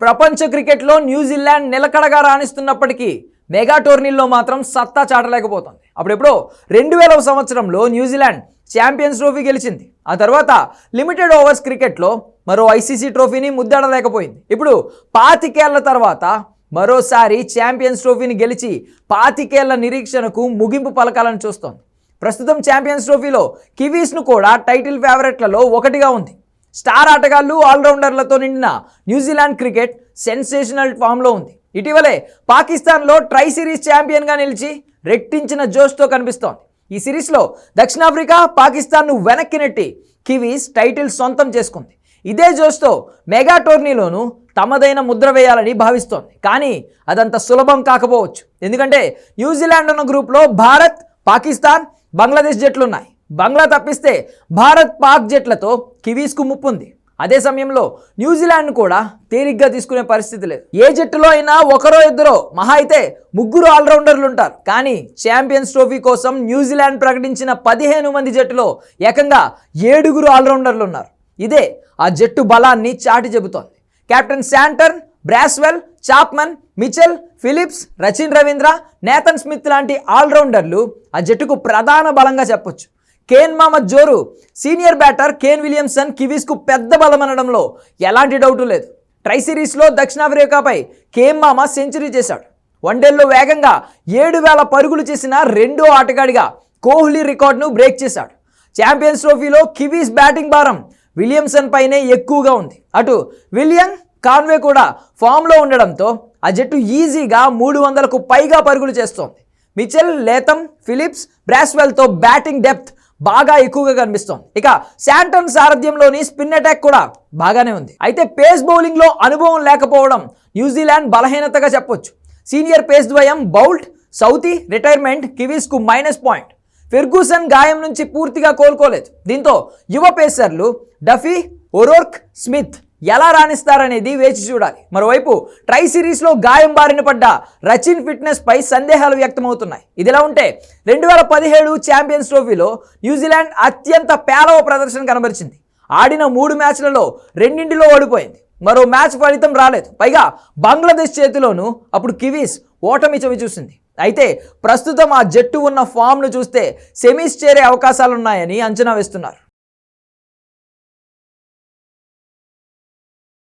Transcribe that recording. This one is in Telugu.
ప్రపంచ క్రికెట్లో న్యూజిలాండ్ నిలకడగా రాణిస్తున్నప్పటికీ మెగా టోర్నీల్లో మాత్రం సత్తా చాటలేకపోతుంది. అప్పుడెప్పుడో రెండు వేల సంవత్సరంలో న్యూజిలాండ్ ఛాంపియన్స్ ట్రోఫీ గెలిచింది. ఆ తర్వాత లిమిటెడ్ ఓవర్స్ క్రికెట్లో మరో ఐసీసీ ట్రోఫీని ముద్దాడలేకపోయింది. ఇప్పుడు పాతికేళ్ళ తర్వాత మరోసారి ఛాంపియన్స్ ట్రోఫీని గెలిచి పాతికేళ్ళ నిరీక్షణకు ముగింపు పలకాలని చూస్తోంది. ప్రస్తుతం ఛాంపియన్స్ ట్రోఫీలో కివీస్ను కూడా టైటిల్ ఫేవరెట్లలో ఒకటిగా ఉంది. స్టార్ ఆటగాళ్ళు ఆల్రౌండర్లతో నిండిన న్యూజిలాండ్ క్రికెట్ సెన్సేషనల్ ఫామ్లో ఉంది. ఇటీవలే పాకిస్తాన్లో ట్రై సిరీస్ ఛాంపియన్గా నిలిచి రెట్టించిన జోష్తో కనిపిస్తోంది. ఈ సిరీస్లో దక్షిణాఫ్రికా పాకిస్తాన్ను వెనక్కి నెట్టి కివీస్ టైటిల్ సొంతం చేసుకుంది. ఇదే జోష్తో మెగా టోర్నీలోనూ తమదైన ముద్ర వేయాలని భావిస్తోంది. కానీ అదంత సులభం కాకపోవచ్చు. ఎందుకంటే న్యూజిలాండ్ ఉన్న గ్రూప్లో భారత్ పాకిస్తాన్ బంగ్లాదేశ్ జట్లున్నాయి. బంగ్లా తప్పిస్తే భారత్ పాక్ జట్లతో కివీస్కు ముప్పుంది. అదే సమయంలో న్యూజిలాండ్ కూడా తేలిగ్గా తీసుకునే పరిస్థితి లేదు. ఏ జట్టులో అయినా ఒకరో ఇద్దరో మహా అయితే ముగ్గురు ఆల్రౌండర్లు ఉంటారు కానీ ఛాంపియన్స్ ట్రోఫీ కోసం న్యూజిలాండ్ ప్రకటించిన పదిహేను మంది జట్టులో ఏకంగా ఏడుగురు ఆల్రౌండర్లు ఉన్నారు ఇదే ఆ జట్టు బలాన్ని చాటి చెబుతోంది. Captain Santner Bracewell Chapman Mitchell Phillips Rachin Ravindra Nathan Smith లాంటి ఆల్రౌండర్లు ఆ జట్టుకు ప్రధాన బలంగా చెప్పొచ్చు. కేన్ మహమ్మద్ జోరు సీనియర్ బ్యాటర్ కేన్ విలియమ్సన్ కివీస్కు పెద్ద బలమనడంలో ఎలాంటి డౌటు లేదు. ట్రై సిరీస్లో దక్షిణాఫ్రికాపై కేన్ మామ సెంచరీ చేశాడు. వన్డేల్లో వేగంగా ఏడు వేల పరుగులు చేసిన రెండో ఆటగాడిగా కోహ్లీ రికార్డును బ్రేక్ చేశాడు. ఛాంపియన్స్ ట్రోఫీలో కివీస్ బ్యాటింగ్ భారం విలియమ్సన్ పైనే ఎక్కువగా ఉంది. అటు విలియం కాన్వే కూడా ఫామ్లో ఉండడంతో ఆ జట్టు ఈజీగా మూడు వందలకు పైగా పరుగులు చేస్తోంది. మిచెల్ లేతం ఫిలిప్స్ బ్రాస్వెల్తో బ్యాటింగ్ డెప్త్ బాగా ఎక్కువగా కనిపిస్తోంది. ఇక శాంటన్ సారథ్యంలోని స్పిన్ అటాక్ కూడా బాగానే ఉంది. అయితే పేస్ బౌలింగ్లో అనుభవం లేకపోవడం న్యూజిలాండ్ బలహీనతగా చెప్పొచ్చు. సీనియర్ పేస్ ద్వయం బౌల్ట్ సౌతీ రిటైర్మెంట్ కివీస్కు మైనస్ పాయింట్. ఫెర్గూసన్ గాయం నుంచి పూర్తిగా కోలుకోలేదు. దీంతో యువ పేసర్లు డఫీ ఒరోర్క్ స్మిత్ ఎలా రాణిస్తారనేది వేచి చూడాలి. మరోవైపు ట్రై సిరీస్లో గాయం బారిన పడ్డ రచిన్ ఫిట్నెస్పై సందేహాలు వ్యక్తమవుతున్నాయి. ఇదిలా ఉంటే రెండు వేల పదిహేడు ఛాంపియన్స్ ట్రోఫీలో న్యూజిలాండ్ అత్యంత పేలవ ప్రదర్శన కనబరిచింది. ఆడిన మూడు మ్యాచ్లలో రెండింటిలో ఓడిపోయింది. మరో మ్యాచ్ ఫలితం రాలేదు. పైగా బంగ్లాదేశ్ చేతిలోనూ అప్పుడు కివీస్ ఓటమి చవి చూసింది. అయితే ప్రస్తుతం ఆ జట్టు ఉన్న ఫామ్ను చూస్తే సెమీస్ చేరే అవకాశాలున్నాయని అంచనా వేస్తున్నారు.